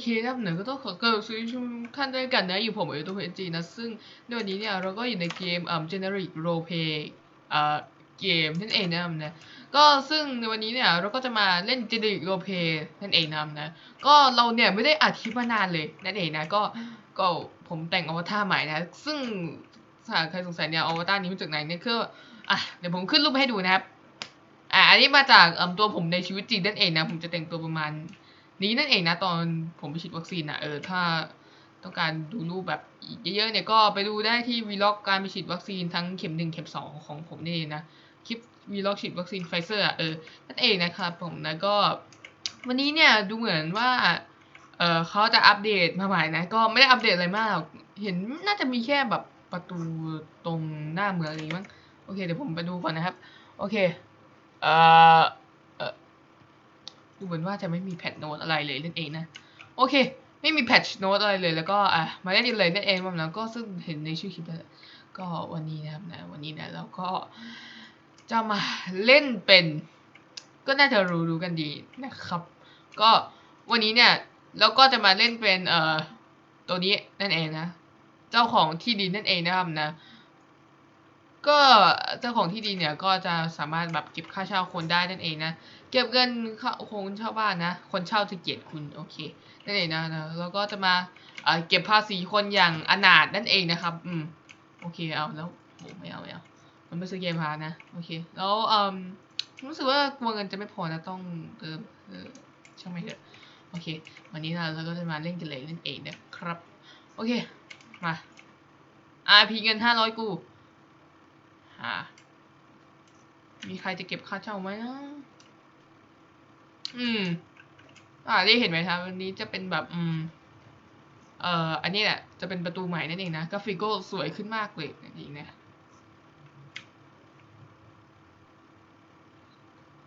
เคครับหนึ่งก็ต้องขอเกิดซื้อชุมท่านด้วยกันนะ อยู่ผมเอตัวเพนจีนะ ซึ่งในวันนี้เนี่ยเราก็อยู่ในเกมอ่า generic role play อ่าเกมนั่นเองนะครับนะ ก็ซึ่งในวันนี้เนี่ยเราก็จะมาเล่น generic role play นั่นเองนะครับนะ ก็เราเนี่ยไม่ได้อัดคลิปมานานเลยนั่นเองนะ ก็ก็ผมแต่งอวตารใหม่นะ ซึ่งถ้าใครสงสัยเนี่ยอวตารนี้มาจากไหนเนี่ยคืออะเดี๋ยวผมขึ้นรูปให้ดูนะครับอะอันนี้มาจากเอ่อตัวผมในชีวิตจริงนั่นเองนะ ผมจะแต่งตัวประมาณ นี้นั่นเองนะตอนผมไปฉีดวัคซีนนะเออถ้าต้องการดูรูปแบบเยอะๆเนี่ยก็ไปดูได้ที่วีล็อกการไปฉีดวัคซีนทั้งเข็มหนึ่งเข็มสองของผมนี่นะคลิปวีล็อกฉีดวัคซีนไฟเซอร์อะเออนั่นเองนะครับผมนะก็ วันนี้เนี่ยดูเหมือนว่าเออเขาจะอัปเดตมาใหม่นะ ก็ไม่ได้อัปเดตอะไรมาก เห็นน่าจะมีแค่แบบประตูตรงหน้าเมืองอะไรอย่างงี้มั้งโอเคเดี๋ยวผมไปดูก่อนนะครับ โอเคเอ่อเออ ดูเหมือนว่าจะไม่มีแพทโน้ตอะไรเลยนั่นเองนะ โอเค ไม่มีแพทโน้ตอะไรเลยแล้วก็อะมาเล่นกันเลยนั่นเองผมแล้วก็ซึ่งเห็นในชื่อคลิปแล้วก็วันนี้นะครับนะวันนี้นะเราก็จะมาเล่นเป็น ก็น่าจะรู้รู้กันดีนะครับ ก็วันนี้เนี่ยเราก็จะมาเล่นเป็นเอ่อตัวนี้นั่นเองนะ เจ้าของที่ดินนั่นเองนะครับนะ ก็เจ้าของที่ดินเนี่ยก็จะสามารถแบบเก็บค่าเช่าคนได้นั่นเองนะ เก็บเงินค่าคนเช่าบ้านนะ คนเช่าจะเกลียดคุณโอเคนั่นเองนะนะแล้วก็จะมาเก็บภาษีคนอย่างอนาถนั่นเองนะครับ อืมโอเคเอาแล้วโหไม่เอาไม่เอามันไม่ซื้อเกมพานะโอเคแล้วอืมรู้สึกว่ากลัวเงินจะไม่พอนะต้องเติมเออช่างไม่เถอะโอเค วันนี้เราเราก็จะมาเล่นกันเลยนั่นเองนะครับ โอเคมา RP เงินห้าร้อยกู อ่า มีใครจะเก็บค่าเช่าไหมนะ อืม อ่าได้เห็นไหมครับวันนี้จะเป็นแบบ อืม เอ่อ อันนี้แหละ จะเป็นประตูใหม่นั่นเองนะ กราฟิกก็สวยขึ้นมากเลยจริงๆนะ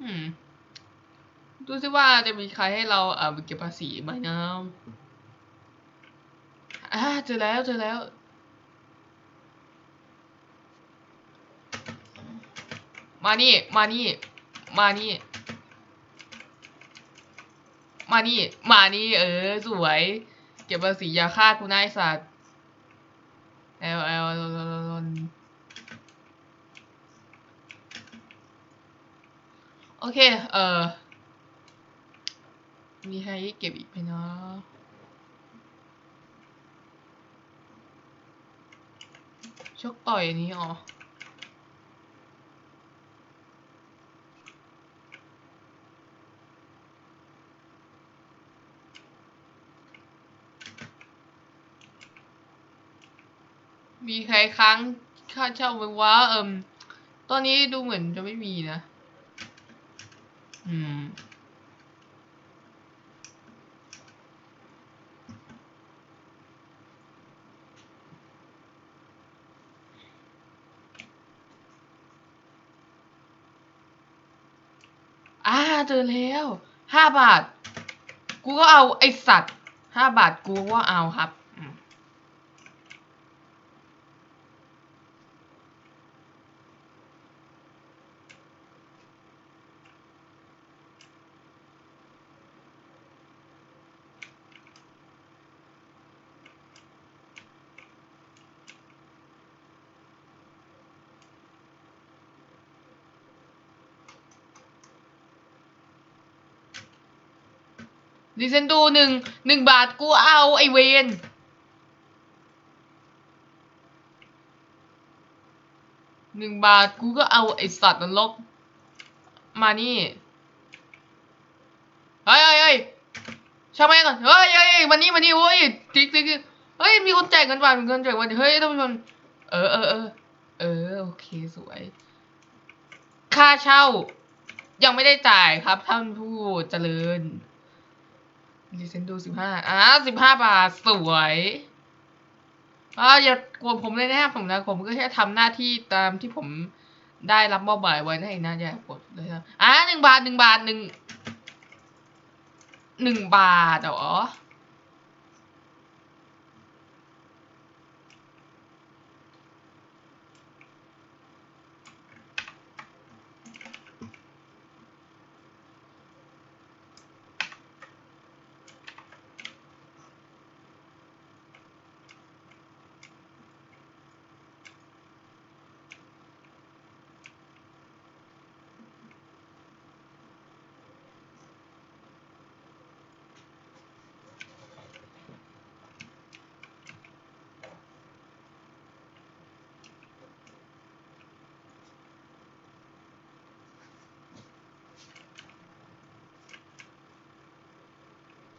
อืม ดูซิว่าจะมีใครให้เราเอ่อเก็บภาษีไหมนะอ่าเจอแล้วเจอแล้ว มานี่ มานี่ มานี่ มานี่ มานี่ เออ สวย เก็บภาษียาฆ่ากูนายสัตว์เอลเอลเอลเอลโอเค เออ มีใครเก็บอีกไหมเนาะชกต่อยอันนี้อ๋อ มีใครค้างค่าเช่าไหมวะเอิมตอนนี้ดูเหมือนจะไม่มีนะ อืมอ่าเจอแล้วห้าบาท กูก็เอาไอสัตว์ห้าบาทกูก็เอาครับ ดิเซนดูหนึ่งหนึ่งบาทกูเอาไอเวนหนึ่งบาทกูก็เอาไอสัตว์นรกมานี่เฮ้ยเฮ้ยเฮ้ยช่างแม่งก่อนเฮ้ยเฮ้ยเฮ้ยมานี่มานี่เว้ยติ๊กติ๊กเฮ้ยมีคนแจกเงินบาทมีคนแจกเงินเฮ้ยท่านผู้ชมเออเออเออเออโอเคสวย ค่าเช่า ยังไม่ได้จ่ายครับท่านผู้เจริญ ดิเซนดูสิบห้าอ่าสิบห้าบาท สวยอ่าอย่ากลัวผมเลยนะผมนะ ผมก็แค่ทำหน้าที่ตามที่ผมได้รับมอบหมายไว้นั่นเองนะอย่ากดเลยนะอ่าหนึ่งบาทหนึ่งบาทหนึ่งหนึ่งบาทเหรอ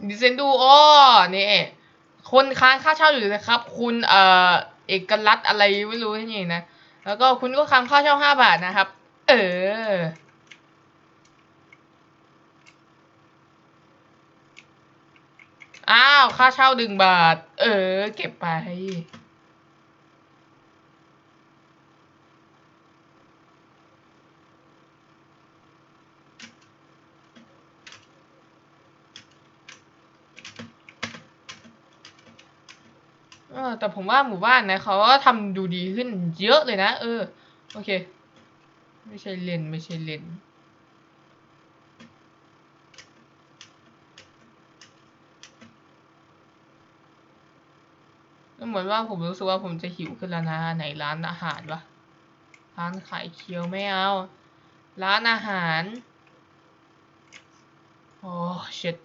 ดิเซนดูอ๋อนี่คนค้างค่าเช่าอยู่นะครับ คุณเอ่อเอกลักษณ์อะไรไม่รู้นี่นะแล้วก็คุณก็ค้างค่าเช่าห้าบาทนะครับ เอออ้าว ค่าเช่าดึงบาท เออ เก็บไป เออแต่ผมว่าหมู่บ้านนะเขาก็ทำดูดีขึ้นเยอะเลยนะ เออ โอเค ไม่ใช่เลนไม่ใช่เลนเหมือนว่าผมรู้สึกว่าผมจะหิวขึ้นแล้วนะไหนร้านอาหารวะร้านขายเคียวไม่เอา ร้านอาหาร โอ้เช็ด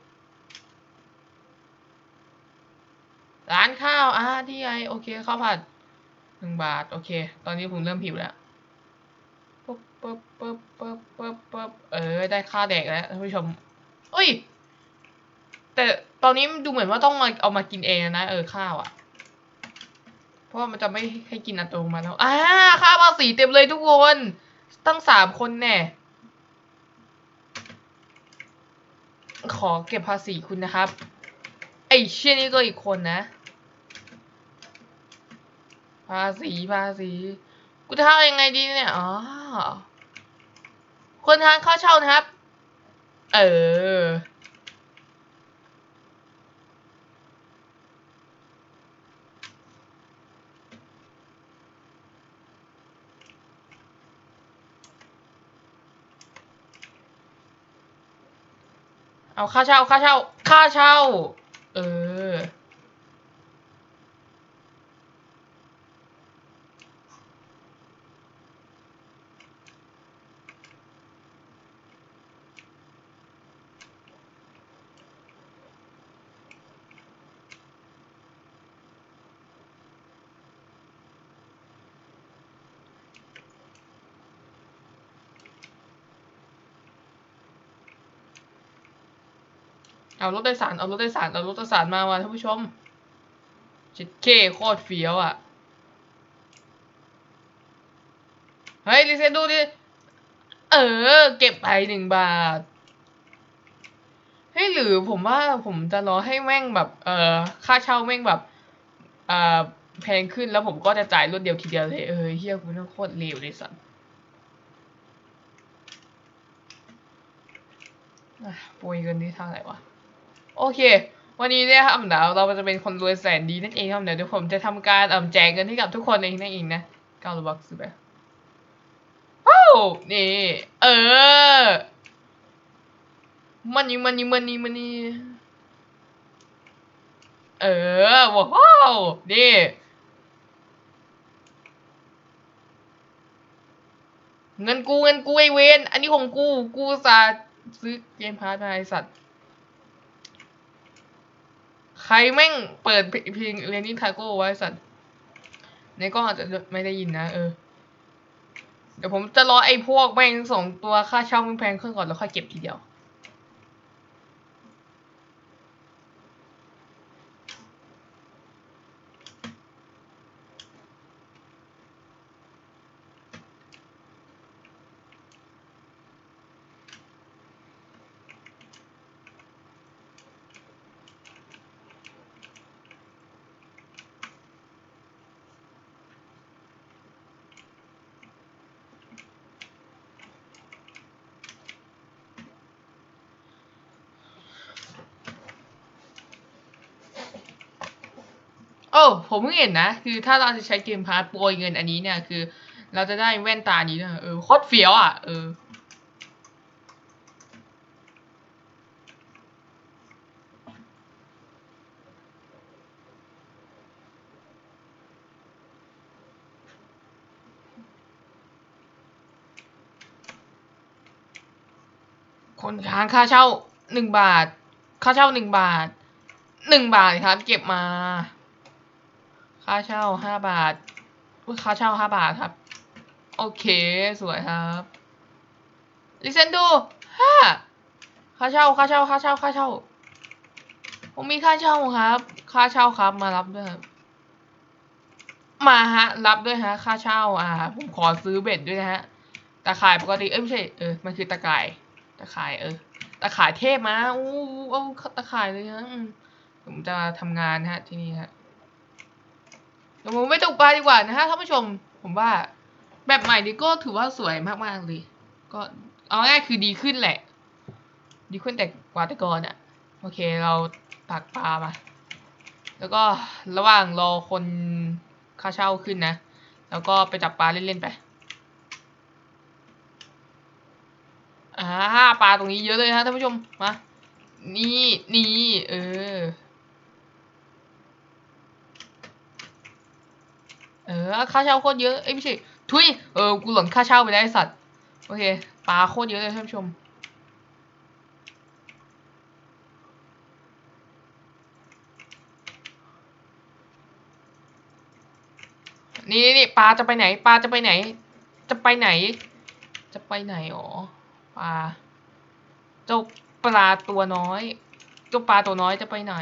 ร้านข้าวอ่าที่ไงโอเคข้าวผัดหนึ่งบาท โอเค ตอนนี้ผมเริ่มหิวแล้วปึ๊บปึ๊บปึ๊บปึ๊บปึ๊บปึ๊บเออ ได้ข้าแดกแล้วท่านผู้ชมเอ้ย แต่ตอนนี้ดูเหมือนว่าต้องมาเอามากินเองนะ เออข้าวอะ่ะ เพราะมันจะไม่ให้กินอัตโนมัติแล้วอ่าข้าวภาษีเต็มเลยทุกคน ตั้งสามคนแน่ขอเก็บภาษีคุณนะครับ อ้เชี่ยนี่ก็อีกคนนะ ภาษีภาษี กูจะทำยังไงดีเนี่ย อ๋อ คนทานข้าวเช่านะครับ เออ เอาค่าเช่าค่าเช่าค่าเช่า เออ เอารถโดยสารเอารถโดยสารเอารถโดยสารมาว่ะท่านผู้ชมชิดเคโคตรเฟี้ยวอะเฮ้ยดิเซนดูดิเออ เก็บไปหนึ่งบาทเฮ้ยหรือผมว่าผมจะรอให้แม่งแบบ เออค่าเช่าแม่งแบบเอ่อแพงขึ้นแล้วผมก็จะจ่ายรวดเดียวทีเดียวเลยเออเฮียกูน่าโคตรเลวเลยสัสอะโปรยเงินนี่เท่าไหร่วะ โอเค วันนี้เนี่ยครับเดี๋ยวเราจะเป็นคนรวยแสนดีนั่นเองครับเดี๋ยวผมจะทำการแจกเงินให้กับทุกคนเองนั่นเองนะเก้าบักซื้อไปว้นี่เออมันนี่มันนี่มันนี่มันนี่เออว้าวนี่เงินกูเงินกูไอเวน อันนี้ของกู กูสาซื้อเกมพาร์ทไอสัตว์ ใครแม่งเปิดเพลงเรนนี่ทาโก้ไว้สัตว์ในกล้องอาจจะไม่ได้ยินนะเออ เดี๋ยวผมจะรอไอ้พวกแม่งสองตัวค่าเช่าแพงๆขึ้นก่อนแล้วค่อยเก็บทีเดียว อผมเพิ่งเห็นนะ คือถ้าเราจะใช้เกมพาร์ทโปรยเงินอันนี้เนี่ยคือ เราจะได้แว่นตานี้นะเออโคตรเฟี้ยวอะเออคนค้างค่าเช่าหนึ่งบาท ค่าเช่าหนึ่งบาทหนึ่งบาทครับ เก็บมา ค่าเช่าห้าบาทอุ๊ยค่าเช่าห้าบาทครับ โอเค สวยครับลิเซนดูห้าค่าเช่าค่าเช่าค่าเช่าค่าเช่า ผมมีค่าเช่าครับ ค่าเช่าครับมารับด้วยครับมาฮะ รับด้วยฮะ ค่าเช่า อ่า ผมขอซื้อเบ็ดด้วยนะฮะตะข่ายปกติ เอ้ยไม่ใช่ เออ มันคือตะข่าย ตะข่าย เออ ตะข่ายเทพมาอู้เอาตะข่ายเลยฮะผมจะทำงานฮะที่นี่ฮะ ดี๋ยวผมไปตกปลาดีกว่านะฮะท่านผู้ชม ผมว่า แบบใหม่นี้ก็ถือว่าสวยมากๆเลย ก็เอาง่ายคือดีขึ้นแหละ ดีขึ้นแต่กว่าแต่ก่อนอะโอเคเราตักปลามา แล้วก็ระหว่างรอคนค่าเช่าขึ้นนะ แล้วก็ไปจับปลาเล่นๆไปอ่าปลาตรงนี้เยอะเลยฮะท่านผู้ชม มา นี่ นี่ เออ เออค่าเช่าโคตรเยอะเอ้ยไม่ใช่ทุยเออกูหล่นค่าเช่าไปได้ไอ้สัตว์โอเคปลาโคตรเยอะเลยท่านผู้ชมนี่นี่ปลาจะไปไหนปลาจะไปไหน จะไปไหน จะไปไหนอ๋อปลาเจ้าปลาตัวน้อยเจ้าปลาตัวน้อยจะไปไหน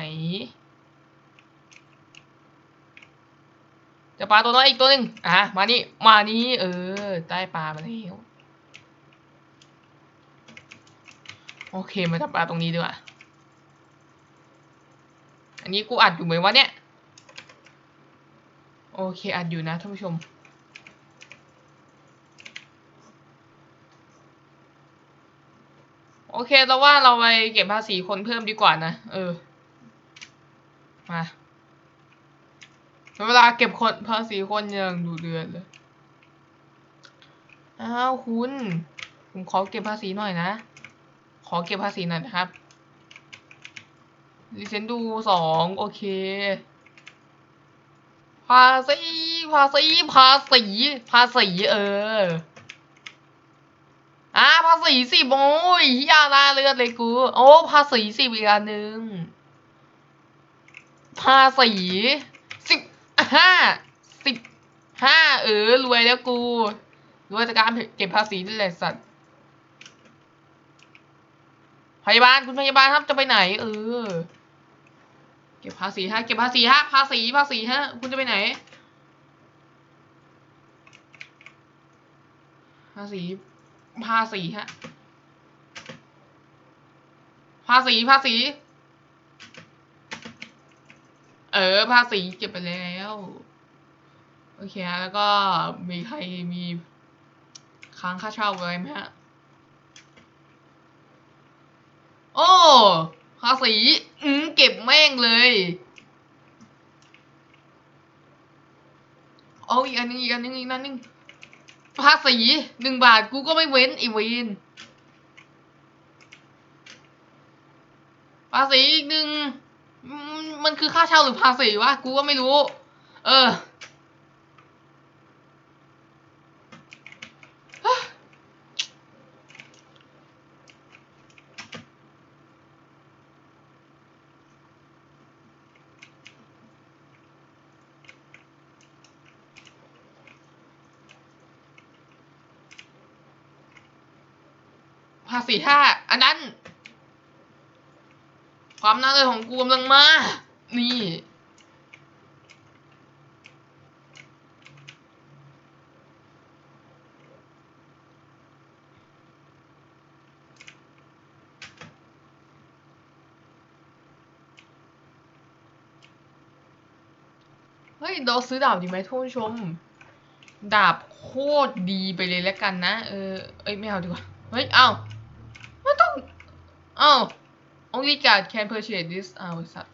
จ้าปลาตัวน้อยอีกตัวหนึ่งอะมานี่มานี่เออได้ปลามาแล้วโอเคมาจับปลาตรงนี้ดีกว่าอันนี้กูอัดอยู่ไหมวะเนี่ยโอเคอัดอยู่นะท่านผู้ชมโอเคเราว่าเราไปเก็บภาษีคนเพิ่มดีกว่านะ เออ มา เวลาเก็บคนภาษีคนย่างดูเดือดเลย อ้าวคุณ ผมขอเก็บภาษีหน่อยนะ ขอเก็บภาษีหน่อยนะครับ ดิฉันดูสองโอเค ภาษี ภาษี ภาษี ภาษีเออ อ่าภาษีสิบโอ้ยยาลาเลือดเลยกู โอ้ ภาษีสิบอีกอันหนึ่งภาษี ห้าสิบห้าเออรวยแล้วกูรวยจากการเก็บภาษีนี่แหละสัตว์พยาบาลคุณพยาบาลครับจะไปไหน เออ เก็บภาษีฮะเก็บภาษีฮะภาษีภาษีฮะคุณจะไปไหน ภาษีภาษีฮะภาษีภาษี เออภาษีเก็บไปแล้ว โอเคฮะแล้วก็มีใครมีค้างค่าเช่าอะไรไหมฮะ โอ้ภาษีอืมเก็บแม่งเลยเอาอีกอันนึงอีกอันนึงอีกอันนึงภาษีหนึ่งบาทกูก็ไม่เว้นอีเวนภาษีอีกหนึ่ง มันคือค่าเช่าหรือภาษีวะกูก็ไม่รู้ เออภาษีท่าอันนั้น ความน่าเลยของกูกำลังมา นี่ เฮ้ยเราซื้อดาบดีไหมทุกผู้ชม ดาบโคตรดีไปเลยแล้วกันนะ เออ เอ้ย ไม่เอาดีกว่า เฮ้ย เอาไม่ต้อง เอา only guard can purchase this อ้าวสัตว์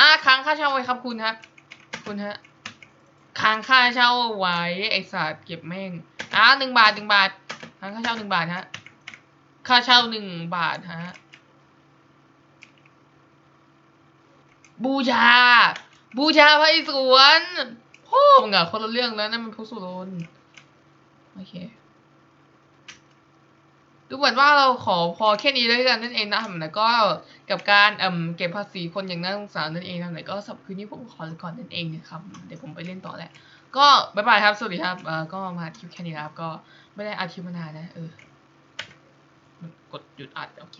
อ่าค้างค่าเช่าไว้ครับคุณฮะ คุณฮะ ค้างค่าเช่าไว้ไอสัตว์เก็บแม่ง อ่าหนึ่งบาทหนึ่งบาท ค้างค่าเช่าหนึ่งบาทฮะ ค่าเช่าหนึ่งบาทฮะ บูชา บูชาพระอิศวรพ่อมึงอะคนละเรื่องแล้วนั่นมันพุสุรน โอเค เหมือนว่าเราขอพอแค่นี้แล้วกันนั่นเองนะครับแล้วก็กับการเอ่มเก็บภาษีคนอย่างน่าสงสารนั่นเองนะแล้วก็สับคืนนี้ผมขอก่อนนั่นเองนะครับเดี๋ยวผมไปเล่นต่อแหละก็บ๊ายบายครับสวัสดีครับเอ่อก็มาทิวแค่นี้นะครับก็ไม่ได้อัดคลิปมานานนะเออกดหยุดอัดโอเค